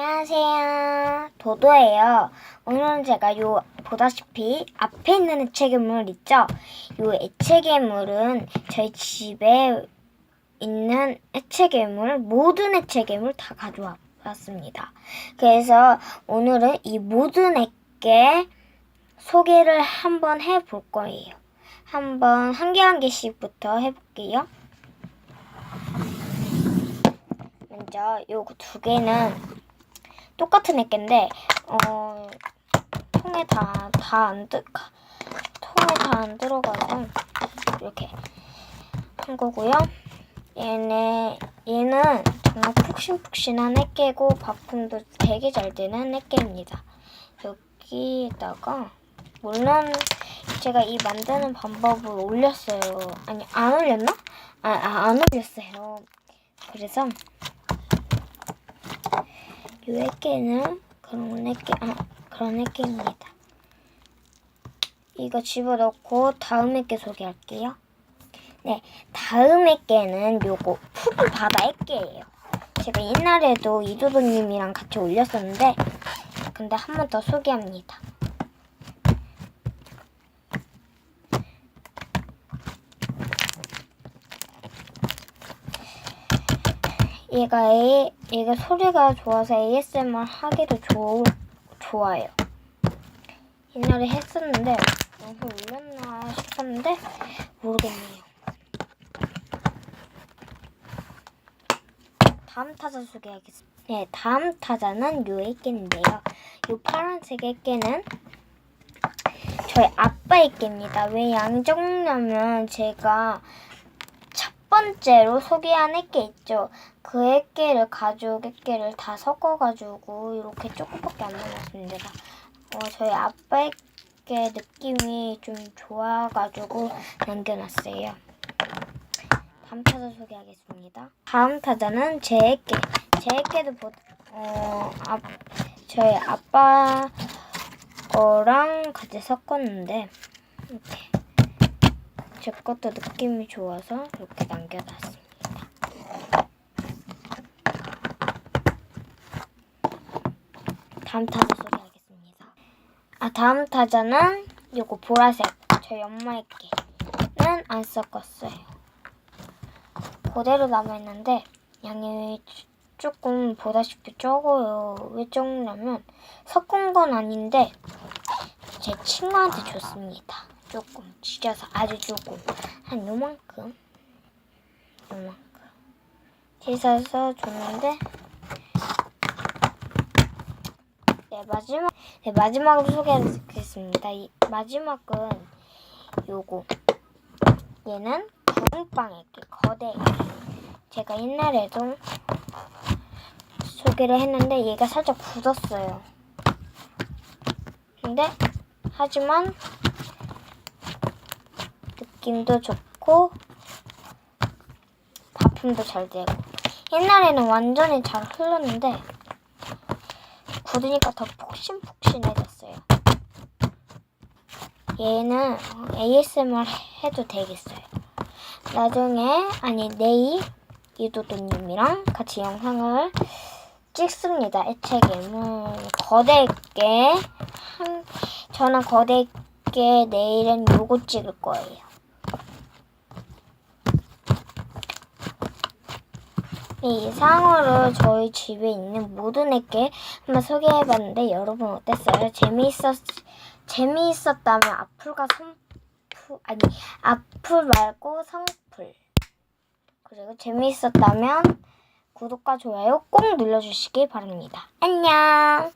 안녕하세요. 도도예요. 오늘은 제가 요 보다시피 앞에 있는 애체괴물 있죠? 요 애체괴물은 저희 집에 있는 애체괴물, 모든 애체괴물 다 가져왔습니다. 그래서 오늘은 이 모든 애께 소개를 한번 해볼 거예요. 한번 한 개 한 개씩부터 해볼게요. 먼저 요 두 개는 똑같은 애인데 어 통에 다 다 안 들 통에 다 안 들어가서 이렇게 한 거고요. 얘네 얘는 정말 푹신푹신한 애깨고 바품도 되게 잘 되는 애깨입니다. 여기에다가 물론 제가 이 만드는 방법을 올렸어요. 아니 안 올렸나? 아, 아, 안 올렸어요. 그래서 요 애깨는 그런 애깨, 아, 그런 애깨입니다. 이거 집어넣고 다음 애깨 소개할게요. 네, 다음 애깨는 요거 푸른 바다 애깨예요. 제가 옛날에도 이도도님이랑 같이 올렸었는데, 근데 한 번 더 소개합니다. 얘가 A, 얘가 소리가 좋아서 ASMR 하기도 좋, 좋아요. 옛날에 했었는데 너무 올렸나 싶었는데 모르겠네요. 다음 타자 소개하겠습니다. 네, 다음 타자는 요 애깨인데요. 요 파란색 애깨는 저희 아빠 애깨입니다. 왜 양정냐면 제가 첫 번째로 소개한 애깨 있죠. 그 애깨를 가죽 애깨를 다 섞어가지고 이렇게 조금밖에 안 남았습니다. 어, 저희 아빠 애깨 느낌이 좀 좋아가지고 남겨놨어요. 다음 타자 소개하겠습니다. 다음 타자는 제 애깨. 제 애깨도 보, 어, 아, 저희 아빠 거랑 같이 섞었는데 이렇게 제 것도 느낌이 좋아서 이렇게 남겨놨습니다. 다음 타자 소개하겠습니다. 아 다음 타자는 요거 보라색 저희 엄마의 게는 안 섞었어요. 그대로 남아있는데 양이 조금 보다시피 적어요. 왜 적냐면 섞은 건 아닌데 제 친구한테 줬습니다. 조금 찢어서 아주 조금 한 요만큼 요만큼 찢어서 줬는데 네 마지막 네 마지막으로 소개하겠습니다. 이 마지막은 요거 얘는 애기 거대 제가 옛날에도 소개를 했는데 얘가 살짝 굳었어요. 근데 하지만 느낌도 좋고 바품도 잘 되고 옛날에는 완전히 잘 흘렀는데 굳으니까 더 폭신폭신해졌어요. 얘는 ASMR 해도 되겠어요. 나중에 아니 내일 이도도님이랑 같이 영상을 찍습니다. 애착괴물 거대게 한 저는 거대게 내일은 요거 찍을 거예요. 이상으로 저희 집에 있는 모든 애께 한번 소개해봤는데 여러분 어땠어요? 재미있었 재미있었다면 악플과 선풀 아니 악플 말고 성풀 그리고 재미있었다면 구독과 좋아요 꼭 눌러주시기 바랍니다. 안녕.